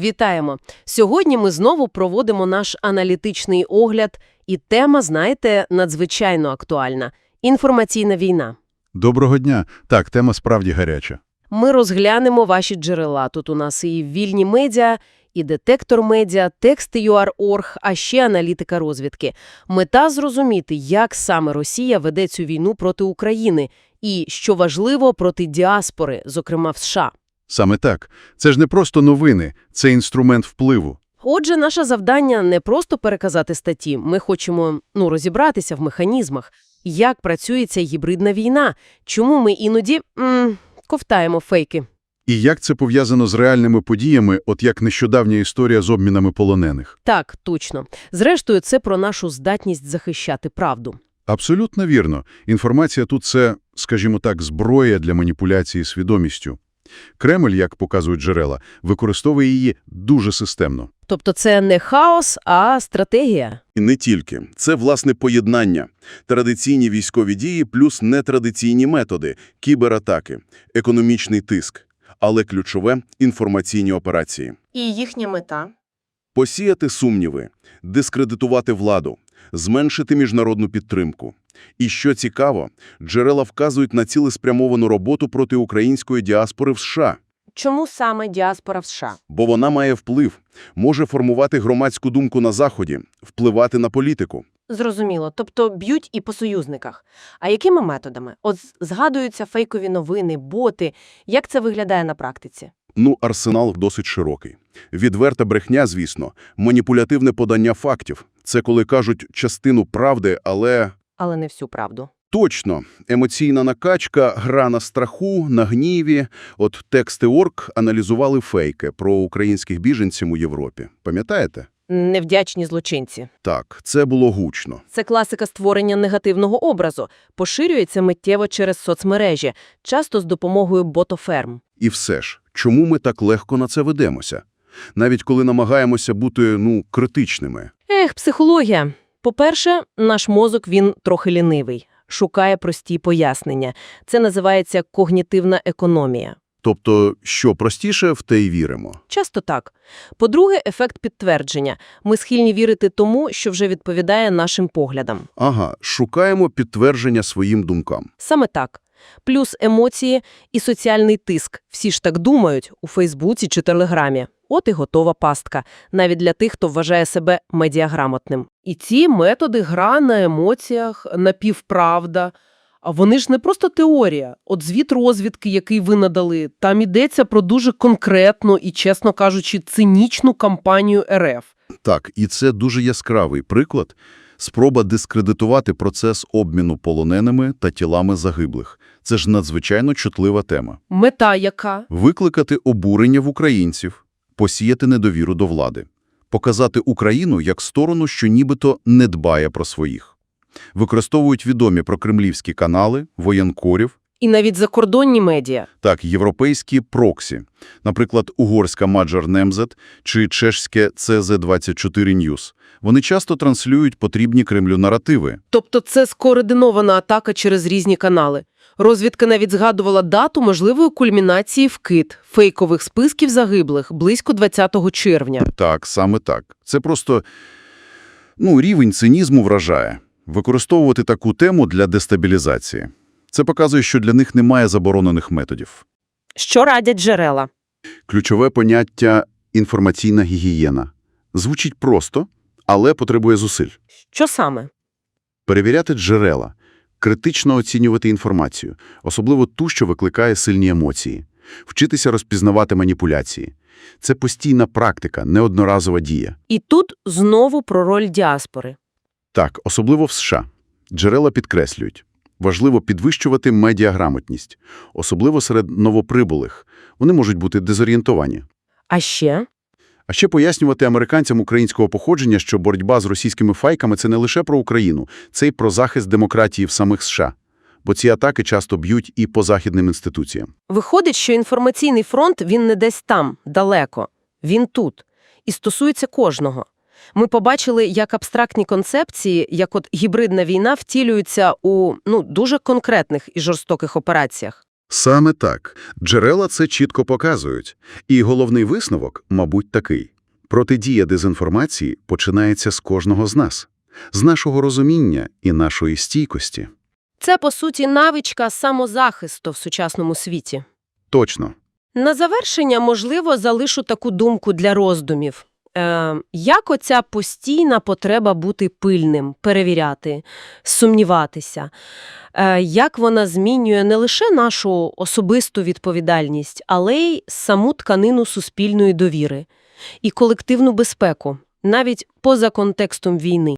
Вітаємо! Сьогодні ми знову проводимо наш аналітичний огляд, і тема, знаєте, надзвичайно актуальна – інформаційна війна. Доброго дня. Так, тема справді гаряча. Ми розглянемо ваші джерела. Тут у нас і вільні медіа, і детектор медіа, тексти UR.org, а ще аналітика розвідки. Мета – зрозуміти, як саме Росія веде цю війну проти України і, що важливо, проти діаспори, зокрема в США. Саме так. Це ж не просто новини, це інструмент впливу. Отже, наше завдання не просто переказати статті. Ми хочемо ну, розібратися в механізмах, як працює ця гібридна війна, чому ми іноді м, ковтаємо фейки. І як це пов'язано з реальними подіями, от як нещодавня історія з обмінами полонених? Так, точно. Зрештою, це про нашу здатність захищати правду. Абсолютно вірно. Інформація тут – це, скажімо так, зброя для маніпуляції свідомістю. Кремль, як показують джерела, використовує її дуже системно. Тобто це не хаос, а стратегія. І не тільки. Це, власне, поєднання. Традиційні військові дії плюс нетрадиційні методи, кібератаки, економічний тиск. Але ключове – інформаційні операції. І їхня мета? Посіяти сумніви, дискредитувати владу, зменшити міжнародну підтримку. І що цікаво, джерела вказують на цілеспрямовану роботу проти української діаспори в США. Чому саме діаспора в США? Бо вона має вплив, може формувати громадську думку на Заході, впливати на політику. Зрозуміло. Тобто б'ють і по союзниках. А якими методами? От згадуються фейкові новини, боти. Як це виглядає на практиці? Ну, арсенал досить широкий. Відверта брехня, звісно, маніпулятивне подання фактів. Це коли кажуть частину правди, але... Але не всю правду. Точно, емоційна накачка, гра на страху, на гніві. От тексти ОРК аналізували фейки про українських біженців у Європі. Пам'ятаєте? Невдячні злочинці. Так, це було гучно. Це класика створення негативного образу. Поширюється миттєво через соцмережі, часто з допомогою ботоферм. І все ж, чому ми так легко на це ведемося? Навіть коли намагаємося бути, ну, критичними. Ех, психологія. По-перше, наш мозок, він трохи лінивий. Шукає прості пояснення. Це називається когнітивна економія. Тобто, що простіше, в те й віримо. Часто так. По-друге, ефект підтвердження. Ми схильні вірити тому, що вже відповідає нашим поглядам. Ага, шукаємо підтвердження своїм думкам. Саме так. Плюс емоції і соціальний тиск. Всі ж так думають у Фейсбуці чи Телеграмі. От і готова пастка, навіть для тих, хто вважає себе медіаграмотним. І ці методи гра на емоціях, напівправда. А вони ж не просто теорія. От звіт розвідки, який ви надали, там йдеться про дуже конкретну і, чесно кажучи, цинічну кампанію РФ. Так, і це дуже яскравий приклад – спроба дискредитувати процес обміну полоненими та тілами загиблих. Це ж надзвичайно чутлива тема. Мета яка? Викликати обурення в українців, посіяти недовіру до влади, показати Україну як сторону, що нібито не дбає про своїх. Використовують відомі прокремлівські канали, воєнкорів, І навіть закордонні медіа. так, європейські проксі, наприклад, угорська Маджар Немзет чи чешське CZ24 News. Вони часто транслюють потрібні Кремлю наративи. Тобто це скоординована атака через різні канали. Розвідка навіть згадувала дату можливої кульмінації вкид фейкових списків загиблих близько 20 червня. Так, саме так. Це просто, ну, рівень цинізму вражає. Використовувати таку тему для дестабілізації. Це показує, що для них немає заборонених методів. Що радять джерела? Ключове поняття – інформаційна гігієна. Звучить просто, але потребує зусиль. Що саме? Перевіряти джерела, критично оцінювати інформацію, особливо ту, що викликає сильні емоції, вчитися розпізнавати маніпуляції. Це постійна практика, не одноразова дія. І тут знову про роль діаспори. Так, особливо в США. Джерела підкреслюють. Важливо підвищувати медіаграмотність, особливо серед новоприбулих. Вони можуть бути дезорієнтовані. А ще? А ще пояснювати американцям українського походження, що боротьба з російськими файками – це не лише про Україну, це й про захист демократії в самих США. Бо ці атаки часто б'ють і по західним інституціям. Виходить, що інформаційний фронт, він не десь там, далеко. Він тут. І стосується кожного. Ми побачили, як абстрактні концепції, як от гібридна війна, втілюються у ну, дуже конкретних і жорстоких операціях. Саме так. Джерела це чітко показують. І головний висновок, мабуть, такий. Протидія дезінформації починається з кожного з нас. З нашого розуміння і нашої стійкості. Це, по суті, навичка самозахисту в сучасному світі. Точно. На завершення, можливо, залишу таку думку для роздумів. Е, як оця постійна потреба бути пильним, перевіряти, сумніватися, е, як вона змінює не лише нашу особисту відповідальність, але й саму тканину суспільної довіри і колективну безпеку, навіть поза контекстом війни.